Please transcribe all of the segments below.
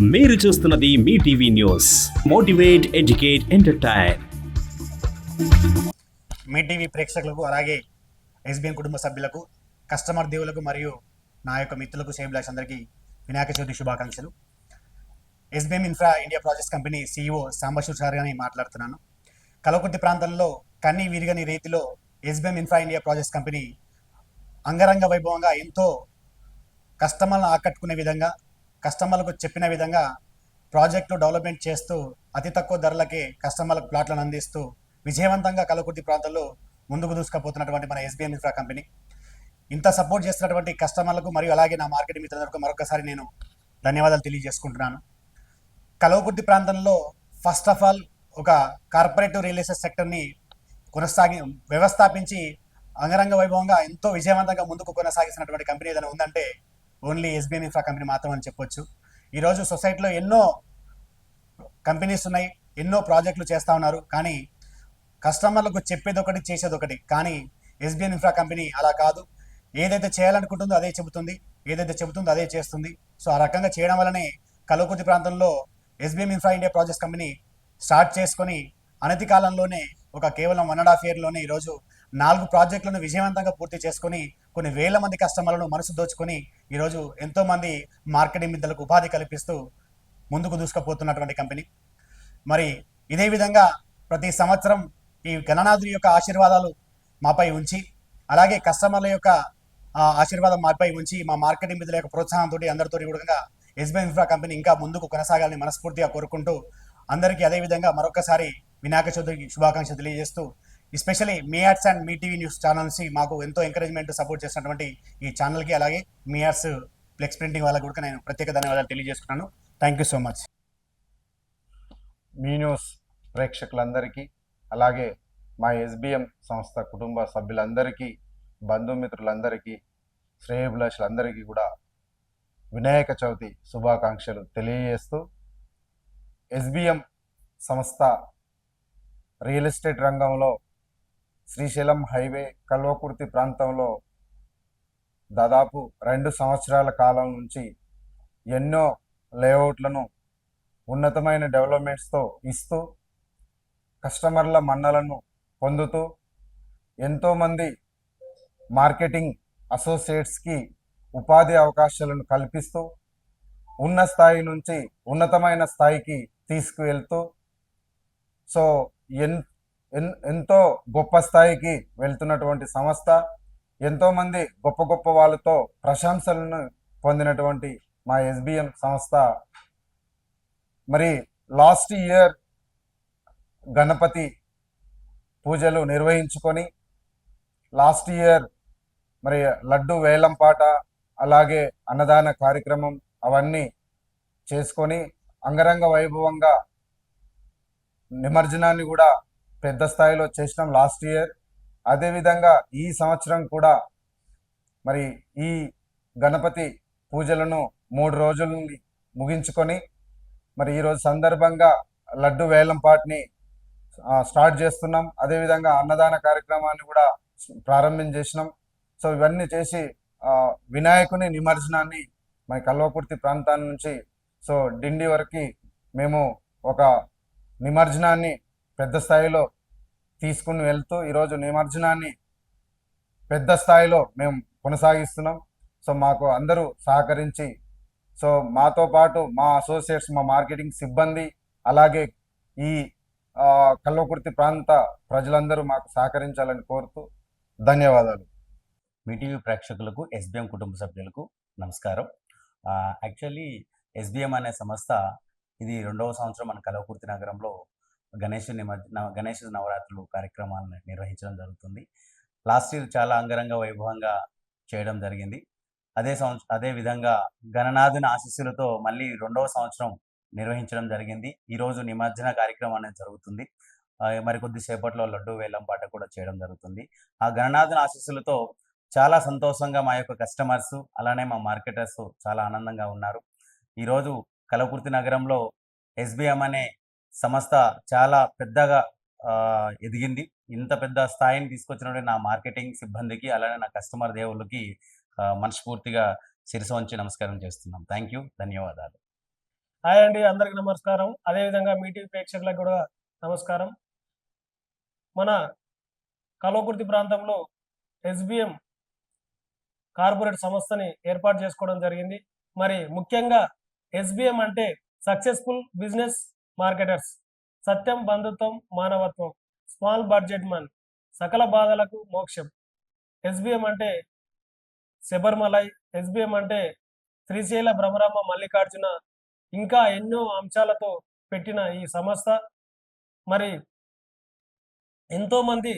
మీరు చూస్తున్నది మీ TV news. Motivate educate entertain. మీ TV ప్రేక్షకులకు అలాగే ఎస్బీఎం కుటుంబ సభ్యులకు కస్టమర్ దేవులకు మరియు నా యొక్క మిత్రులకు సేబ్లాక్స్ అందరికీ వినాయక చవితి శుభాకాంక్షలు. SBM infra India projects company CEO Sambashiv sir గారిని మాట్లాడుతున్నాను. కలవకుర్తి ప్రాంతంలో కన్ని విరిగని రీతిలో SBM infra India projects company అంగరంగ వైభవంగా ఎంతో కస్టమర్లను ఆకట్టుకునే విధంగా కస్టమర్లకు చెప్పిన విధంగా ప్రాజెక్టు డెవలప్మెంట్ చేస్తూ అతి తక్కువ ధరలకే కస్టమర్లకు ప్లాట్లను అందిస్తూ విజయవంతంగా కలకుర్తి ప్రాంతంలో ముందుకు దూసుకుపోతున్నటువంటి మన ఎస్బీఎం ఇన్ఫ్రా కంపెనీ. ఇంత సపోర్ట్ చేస్తున్నటువంటి కస్టమర్లకు మరియు అలాగే నా మార్కెట్ మిత్రులకు మరొకసారి నేను ధన్యవాదాలు తెలియజేసుకుంటున్నాను. కలవకుర్తి ప్రాంతంలో ఫస్ట్ ఆఫ్ ఆల్ ఒక కార్పొరేటివ్ రియల్ ఎస్టేట్ సెక్టర్ని కొనసాగి వ్యవస్థాపించి అంగరంగ వైభవంగా ఎంతో విజయవంతంగా ముందుకు కొనసాగిస్తున్నటువంటి కంపెనీ ఏదైనా ఉందంటే ఓన్లీ ఎస్బీఐ ఇన్ఫ్రా కంపెనీ మాత్రం అని చెప్పొచ్చు. ఈరోజు సొసైటీలో ఎన్నో కంపెనీస్ ఉన్నాయి ఎన్నో ప్రాజెక్టులు చేస్తూ ఉన్నారు కానీ కస్టమర్లకు చెప్పేది ఒకటి చేసేది ఒకటి కానీ ఎస్బీఐ ఇన్ఫ్రా కంపెనీ అలా కాదు. ఏదైతే చేయాలనుకుంటుందో అదే చెబుతుంది ఏదైతే చెబుతుందో అదే చేస్తుంది. సో ఆ రకంగా చేయడం వల్లనే కలవకుర్తి ప్రాంతంలో SBM infra India projects company start చేసుకొని అనతి కాలంలోనే ఒక కేవలం వన్ అండ్ హాఫ్ ఇయర్లోనే ఈరోజు నాలుగు ప్రాజెక్టులను విజయవంతంగా పూర్తి చేసుకొని కొన్ని వేల మంది కస్టమర్లను మనసు దోచుకొని ఈరోజు ఎంతో మంది మార్కెటింగ్ మిద్దలకు ఉపాధి కల్పిస్తూ ముందుకు దూసుకుపోతున్నటువంటి కంపెనీ. మరి ఇదే విధంగా ప్రతి సంవత్సరం ఈ గణనాథుని యొక్క ఆశీర్వాదాలు మాపై ఉంచి అలాగే కస్టమర్ల యొక్క ఆశీర్వాదం మాపై ఉంచి మా మార్కెటింగ్ మిద్దల యొక్క ప్రోత్సాహంతో అందరితో కూడా ఎస్బీఐ ఇన్ఫ్రా కంపెనీ ఇంకా ముందుకు కొనసాగాలని మనస్ఫూర్తిగా కోరుకుంటూ అందరికీ అదే విధంగా మరొకసారి వినాయక చవితికి శుభాకాంక్షలు తెలియజేస్తూ especially Mee arts and Mee TV news channels మాకు ఎంతో ఎంకరేజ్మెంట్ సపోర్ట్ చేసినటువంటి ఈ ఛానల్కి అలాగే మీ ఆర్ట్స్ ఫ్లెక్స్ ప్రింటింగ్ వాళ్ళకి కూడా నేను ప్రత్యేక ధన్యవాదాలు తెలియజేసుకున్నాను థ్యాంక్ యూ సో మచ్ మీ న్యూస్ ప్రేక్షకులందరికీ అలాగే మా ఎస్బిఎం సంస్థ కుటుంబ సభ్యులందరికీ బంధుమిత్రులందరికీ శ్రేయభిలాషులందరికీ కూడా వినాయక చవితి శుభాకాంక్షలు తెలియజేస్తూ ఎస్బిఎం సంస్థ రియల్ ఎస్టేట్ రంగంలో శ్రీశైలం హైవే కల్వకుర్తి ప్రాంతంలో దాదాపు రెండు సంవత్సరాల కాలం నుంచి ఎన్నో లేఅవుట్లను ఉన్నతమైన డెవలప్మెంట్స్తో ఇస్తూ కస్టమర్ల మన్నలను పొందుతూ ఎంతోమంది మార్కెటింగ్ అసోసియేట్స్కి ఉపాధి అవకాశాలను కల్పిస్తూ ఉన్న స్థాయి నుంచి ఉన్నతమైన స్థాయికి తీసుకువెళ్తూ సో ఎన్ ఎంతో గొప్ప స్థాయికి వెళ్తున్నటువంటి సంస్థ ఎంతోమంది గొప్ప గొప్ప వాళ్ళతో ప్రశంసలను పొందినటువంటి మా ఎస్బిఎం సంస్థ. మరి లాస్ట్ ఇయర్ గణపతి పూజలు నిర్వహించుకొని లాస్ట్ ఇయర్ మరి లడ్డు వేలం పాట అలాగే అన్నదాన కార్యక్రమం అవన్నీ చేసుకొని అంగరంగ వైభవంగా నిమజ్జనాన్ని కూడా పెద్ద స్థాయిలో చేసినాం లాస్ట్ ఇయర్. అదేవిధంగా ఈ సంవత్సరం కూడా మరి ఈ గణపతి పూజలను మూడు రోజులని ముగించుకొని మరి ఈరోజు సందర్భంగా లడ్డు వేలం పాటని స్టార్ట్ చేస్తున్నాం. అదేవిధంగా అన్నదాన కార్యక్రమాన్ని కూడా ప్రారంభం చేసినాం. సో ఇవన్నీ చేసి వినాయకుని నిమజ్జనాన్ని మన కల్వకుర్తి ప్రాంతాన్ని నుంచి సో డిండి వరకు మేము ఒక నిమజ్జనాన్ని పెద్ద స్థాయిలో తీసుకుని వెళ్తూ ఈరోజు నిమజ్జనాన్ని పెద్ద స్థాయిలో మేము కొనసాగిస్తున్నాం. సో మాకు అందరూ సహకరించి సో మాతో పాటు మా అసోసియేట్స్ మా మార్కెటింగ్ సిబ్బంది అలాగే ఈ కల్వకుర్తి ప్రాంత ప్రజలందరూ మాకు సహకరించాలని కోరుతూ ధన్యవాదాలు. మీటీవీ ప్రేక్షకులకు ఎస్బిఎం కుటుంబ సభ్యులకు నమస్కారం. యాక్చువల్లీ ఎస్బిఎం అనే సంస్థ ఇది రెండవ సంవత్సరం మన కలవకుర్తి నగరంలో గణేష్ నిమజ్జన గణేష్ నవరాత్రులు కార్యక్రమాలను నిర్వహించడం జరుగుతుంది. లాస్ట్ ఇయర్ చాలా అంగరంగ వైభవంగా చేయడం జరిగింది. అదే సంవత్సరం అదే విధంగా గణనాథుని ఆశీస్సులతో మళ్ళీ రెండవ సంవత్సరం నిర్వహించడం జరిగింది. ఈరోజు నిమజ్జన కార్యక్రమం అనేది జరుగుతుంది. ఆ, మరి కొద్దిసేపట్లో లడ్డు వేలం పాట కూడా చేయడం జరుగుతుంది. ఆ గణనాథుని ఆశీస్సులతో చాలా సంతోషంగా మా యొక్క కస్టమర్స్ అలానే మా మార్కెటర్స్ చాలా ఆనందంగా ఉన్నారు. ఈరోజు కలకుర్తి నగరంలో ఎస్బిఎం అనే సంస్థ చాలా పెద్దగా ఎదిగింది. ఇంత పెద్ద స్థాయిని తీసుకొచ్చినటువంటి నా మార్కెటింగ్ సిబ్బందికి అలానే నా కస్టమర్ దేవుళ్ళకి మనస్ఫూర్తిగా శిరస వంచి నమస్కారం చేస్తున్నాం. Thank you. ధన్యవాదాలు. హాయ్ అండి. అందరికి నమస్కారం. అదేవిధంగా మీటింగ్ ప్రేక్షకులకు కూడా నమస్కారం. మన కలవకుర్తి ప్రాంతంలో ఎస్బిఎం కార్పొరేట్ సంస్థని ఏర్పాటు చేసుకోవడం జరిగింది. మరి ముఖ్యంగా ఎస్బిఎం అంటే సక్సెస్ఫుల్ బిజినెస్ మార్కెటర్స్. సత్యం బంధుత్వం మానవత్వం. Small budget Mann. సకల బాధలకు మోక్షం. ఎస్బిఎం అంటే శబరిమలై. ఎస్బిఎం అంటే శ్రీశైల భ్రమరామ మల్లికార్జున. ఇంకా ఎన్నో అంశాలతో పెట్టిన ఈ సంస్థ. మరి ఎంతోమంది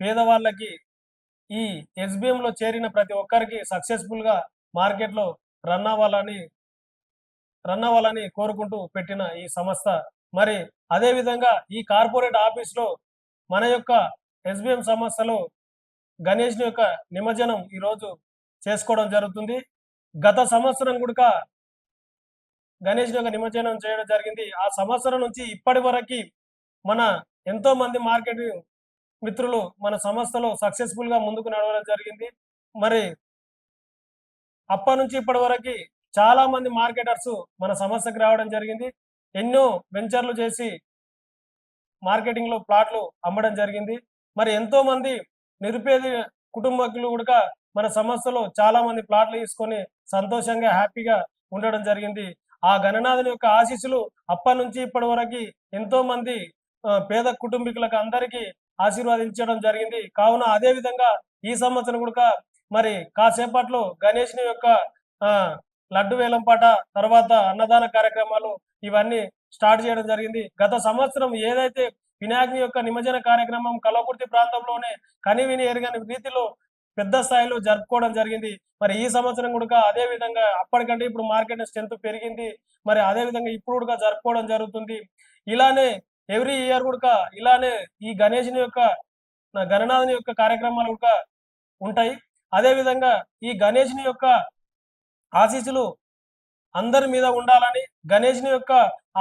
పేదవాళ్ళకి ఈ ఎస్బిఎంలో చేరిన ప్రతి ఒక్కరికి సక్సెస్ఫుల్గా మార్కెట్లో రన్ అవ్వాలని రన్ అవ్వాలని కోరుకుంటూ పెట్టిన ఈ సంస్థ. మరి అదే విధంగా ఈ కార్పొరేట్ ఆఫీస్లో మన యొక్క ఎస్బిఎం సంస్థలో గణేష్ని యొక్క నిమజ్జనం ఈరోజు చేసుకోవడం జరుగుతుంది. గత సంవత్సరం కూడా గణేష్ యొక్క నిమజ్జనం చేయడం జరిగింది. ఆ సంవత్సరం నుంచి ఇప్పటి వరకు మన ఎంతో మంది మార్కెట్ మిత్రులు మన సంస్థలో సక్సెస్ఫుల్గా ముందుకు నడవడం జరిగింది. మరి అప్పటి నుంచి ఇప్పటి వరకు చాలా మంది మార్కెటర్స్ మన సమస్యకు రావడం జరిగింది. ఎన్నో వెంచర్లు చేసి మార్కెటింగ్లో ప్లాట్లు అమ్మడం జరిగింది. మరి ఎంతో మంది నిరుపేద కుటుంబకులు కూడా మన సంస్థలో చాలా మంది ప్లాట్లు తీసుకొని సంతోషంగా హ్యాపీగా ఉండడం జరిగింది. ఆ గణనాథుని యొక్క ఆశీస్సులు అప్పటి నుంచి ఇప్పటి వరకు ఎంతో మంది పేద కుటుంబీకులకు అందరికీ ఆశీర్వదించడం జరిగింది. కావున అదే విధంగా ఈ సంవత్సరం కూడా మరి కాసేపట్లో గణేష్ని యొక్క ఆ లడ్డు వేలంపాట తర్వాత అన్నదాన కార్యక్రమాలు ఇవన్నీ స్టార్ట్ చేయడం జరిగింది. గత సంవత్సరం ఏదైతే వినాయకుని యొక్క నిమజ్జన కార్యక్రమం కలవకుర్తి ప్రాంతంలోనే కనివిని ఎరగని రీతిలో పెద్ద స్థాయిలో జరుపుకోవడం జరిగింది. మరి ఈ సంవత్సరం కూడా అదే విధంగా అప్పటికంటే ఇప్పుడు మార్కెట్ స్ట్రెంత్ పెరిగింది. మరి అదే విధంగా ఇప్పుడు కూడా జరుపుకోవడం జరుగుతుంది. ఇలానే ఎవ్రీ ఇయర్ కూడా ఇలానే ఈ గణేషుని యొక్క గణనాథుని యొక్క కార్యక్రమాలు కూడా ఉంటాయి. అదే విధంగా ఈ గణేషుని యొక్క ఆశీస్సులు అందరి మీద ఉండాలని గణేష్ని యొక్క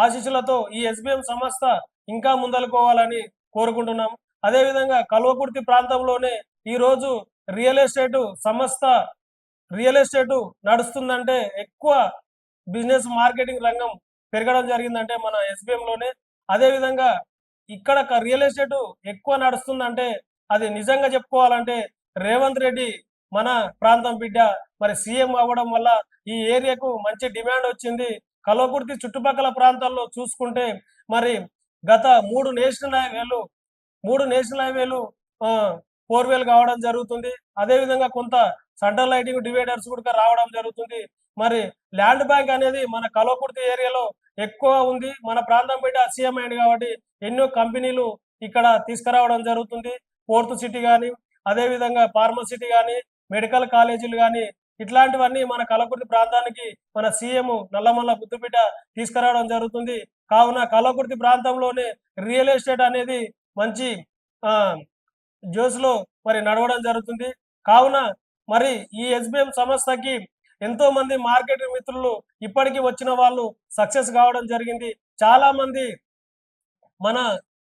ఆశీస్సులతో ఈ ఎస్బిఎం సంస్థ ఇంకా ముందలుకోవాలని కోరుకుంటున్నాం. అదే విధంగా కల్వకుర్తి ప్రాంతంలోనే ఈ రోజు రియల్ ఎస్టేట్ సంస్థ రియల్ ఎస్టేట్ నడుస్తుందంటే ఎక్కువ బిజినెస్ మార్కెటింగ్ రంగం పెరగడం జరిగిందంటే మన SBM లోనే అదే విధంగా ఇక్కడ రియల్ ఎస్టేట్ ఎక్కువ నడుస్తుందంటే అది నిజంగా చెప్పుకోవాలంటే రేవంత్ రెడ్డి మన ప్రాంతం బిడ్డ మరి సీఎం అవ్వడం వల్ల ఈ ఏరియాకు మంచి డిమాండ్ వచ్చింది. కల్వకుర్తి చుట్టుపక్కల ప్రాంతాల్లో చూసుకుంటే మరి గత మూడు నేషనల్ హైవేలు మూడు నేషనల్ హైవేలు ఫోర్ వేలు కావడం జరుగుతుంది. అదే విధంగా కొంత సెంట్రల్ లైటింగ్ డివైడర్స్ కూడా రావడం జరుగుతుంది. మరి ల్యాండ్ బ్యాంక్ అనేది మన కల్వకుర్తి ఏరియాలో ఎక్కువ ఉంది. మన ప్రాంతం బిడ్డ సీఎం అయింది కాబట్టి ఎన్నో కంపెనీలు ఇక్కడ తీసుకురావడం జరుగుతుంది. ఫోర్త్ సిటీ కానీ అదే విధంగా ఫార్మసిటీ కానీ మెడికల్ కాలేజీలు కానీ ఇట్లాంటివన్నీ మన కలకుర్తి ప్రాంతానికి మన సీఎం నల్లమల్ల బుద్ధిపీట తీసుకురావడం జరుగుతుంది. కావున కలకుర్తి ప్రాంతంలోనే రియల్ ఎస్టేట్ అనేది మంచి జోస్లో మరి నడవడం జరుగుతుంది. కావున మరి ఈ ఎస్బిఎం సంస్థకి ఎంతో మంది మార్కెట్ మిత్రులు ఇప్పటికీ వచ్చిన వాళ్ళు సక్సెస్ కావడం జరిగింది. చాలా మంది మన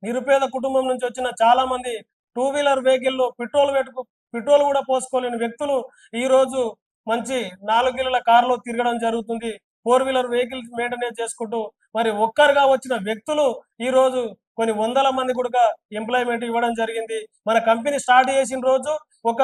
నిరుపేద కుటుంబం నుంచి వచ్చిన చాలా మంది టూ వీలర్ వెహికల్లో పెట్రోల్ పెట్టుకు పెట్రోల్ కూడా పోసుకోలేని వ్యక్తులు ఈ రోజు మంచి నాలుగు గిల్లల కారులో తిరగడం జరుగుతుంది. ఫోర్ వీలర్ వెహికల్ మెయింటైన్ చేసుకుంటూ మరి ఒక్కరుగా వచ్చిన వ్యక్తులు ఈ రోజు కొన్ని వందల మంది కూడా ఎంప్లాయ్మెంట్ ఇవ్వడం జరిగింది. మన కంపెనీ స్టార్ట్ చేసిన రోజు ఒక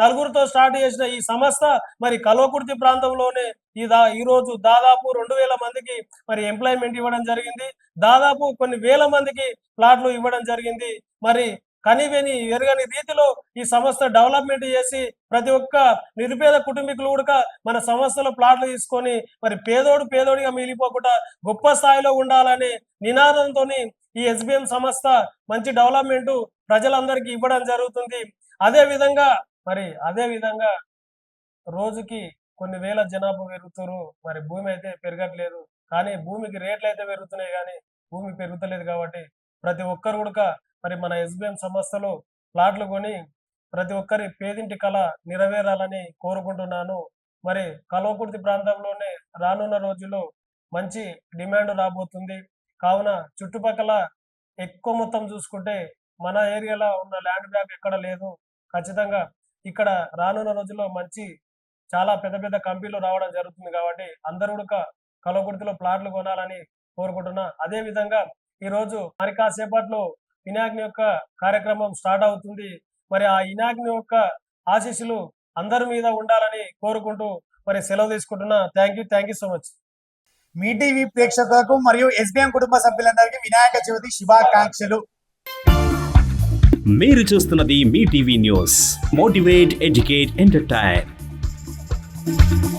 నలుగురితో స్టార్ట్ చేసిన ఈ సంస్థ మరి కల్వకుర్తి ప్రాంతంలోనే ఈ దా ఈ రోజు దాదాపు రెండు వేల మందికి మరి ఎంప్లాయ్మెంట్ ఇవ్వడం జరిగింది. దాదాపు కొన్ని వేల మందికి ప్లాట్లు ఇవ్వడం జరిగింది. మరి కనివెని ఎరగని రీతిలో ఈ సంస్థ డెవలప్మెంట్ చేసి ప్రతి ఒక్క నిరుపేద కుటుంబీకులు కూడా మన సంస్థలో ప్లాట్లు తీసుకొని మరి పేదోడు పేదోడిగా మిగిలిపోకుండా గొప్ప స్థాయిలో ఉండాలనే నినాదంతో ఈ ఎస్బిఎం సంస్థ మంచి డెవలప్మెంట్ ప్రజలందరికీ ఇవ్వడం జరుగుతుంది. అదే విధంగా మరి అదే విధంగా రోజుకి కొన్ని వేల జనాభా పెరుగుతారు. మరి భూమి అయితే పెరగట్లేదు. కానీ భూమికి రేట్లు అయితే పెరుగుతున్నాయి కానీ భూమి పెరుగుతలేదు కాబట్టి ప్రతి ఒక్కరు కూడా మరి మన ఎస్బిఎం సంస్థలో ప్లాట్లు కొని ప్రతి ఒక్కరి పేదింటి కళ నెరవేరాలని కోరుకుంటున్నాను. మరి కల్వకుర్తి ప్రాంతంలోనే రానున్న రోజుల్లో మంచి డిమాండ్ రాబోతుంది. కావున చుట్టుపక్కల ఎక్కువ మొత్తం చూసుకుంటే మన ఏరియాలో ఉన్న ల్యాండ్ బ్యాంక్ ఎక్కడ లేదు. ఖచ్చితంగా ఇక్కడ రానున్న రోజుల్లో మంచి చాలా పెద్ద పెద్ద కంపెనీలు రావడం జరుగుతుంది కాబట్టి అందరూ కూడా కలవకుర్తిలో ప్లాట్లు కొనాలని కోరుకుంటున్నా. అదే విధంగా ఈ రోజు మరి కాసేపట్లో వినాయకుని యొక్క కార్యక్రమం స్టార్ట్ అవుతుంది. మరి ఆ వినాయకుని యొక్క ఆశీస్సులు అందరి మీద ఉండాలని కోరుకుంటూ మరి సెలవు తీసుకుంటున్నా. Thank you thank you so much. Me TV ప్రేక్షకులకు మరియు ఎస్బీఎం కుటుంబ సభ్యులందరికీ వినాయక చవితి శుభాకాంక్షలు. మీరు చూస్తున్నది మీ TV news. Motivate educate entertain